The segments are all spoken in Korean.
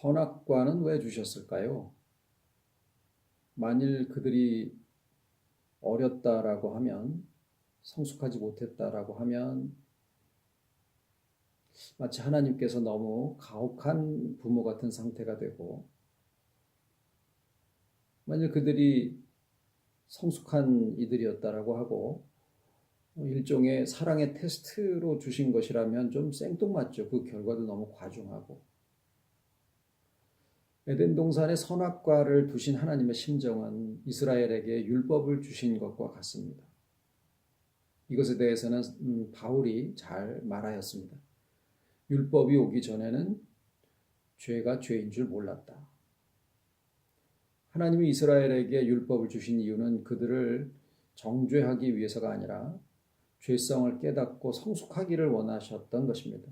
선악과는 왜 주셨을까요? 만일 그들이 어렸다라고 하면, 성숙하지 못했다라고 하면, 마치 하나님께서 너무 가혹한 부모 같은 상태가 되고, 만일 그들이 성숙한 이들이었다라고 하고, 일종의 사랑의 테스트로 주신 것이라면 좀 생뚱맞죠. 그 결과도 너무 과중하고. 에덴 동산에 선악과를 두신 하나님의 심정은 이스라엘에게 율법을 주신 것과 같습니다. 이것에 대해서는 음, 바울이 잘 말하였습니다. 율법이 오기 전에는 죄가 죄인 줄 몰랐다. 하나님이 이스라엘에게 율법을 주신 이유는 그들을 정죄하기 위해서가 아니라 죄성을 깨닫고 성숙하기를 원하셨던 것입니다.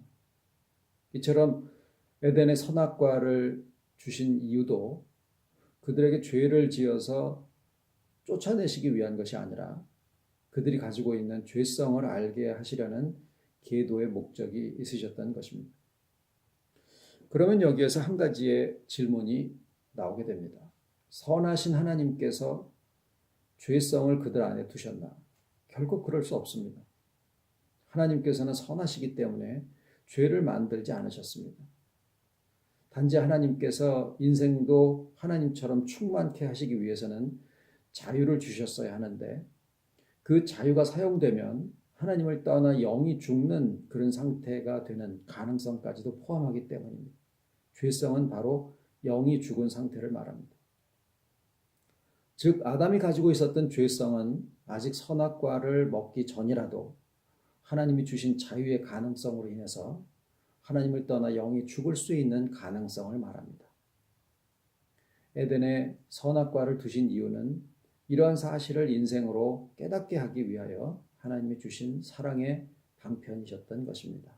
이처럼 에덴의 선악과를 주신 이유도 그들에게 죄를 지어서 쫓아내시기 위한 것이 아니라 그들이 가지고 있는 죄성을 알게 하시려는 계도의 목적이 있으셨던 것입니다. 그러면 여기에서 한 가지의 질문이 나오게 됩니다. 선하신 하나님께서 죄성을 그들 안에 두셨나? 결코 그럴 수 없습니다. 하나님께서는 선하시기 때문에 죄를 만들지 않으셨습니다. 단지 하나님께서 인생도 하나님처럼 충만케 하시기 위해서는 자유를 주셨어야 하는데 그 자유가 사용되면 하나님을 떠나 영이 죽는 그런 상태가 되는 가능성까지도 포함하기 때문입니다. 죄성은 바로 영이 죽은 상태를 말합니다. 즉, 아담이 가지고 있었던 죄성은 아직 선악과를 먹기 전이라도 하나님이 주신 자유의 가능성으로 인해서 하나님을 떠나 영이 죽을 수 있는 가능성을 말합니다. 에덴에 선악과를 두신 이유는 이러한 사실을 인생으로 깨닫게 하기 위하여 하나님이 주신 사랑의 방편이셨던 것입니다.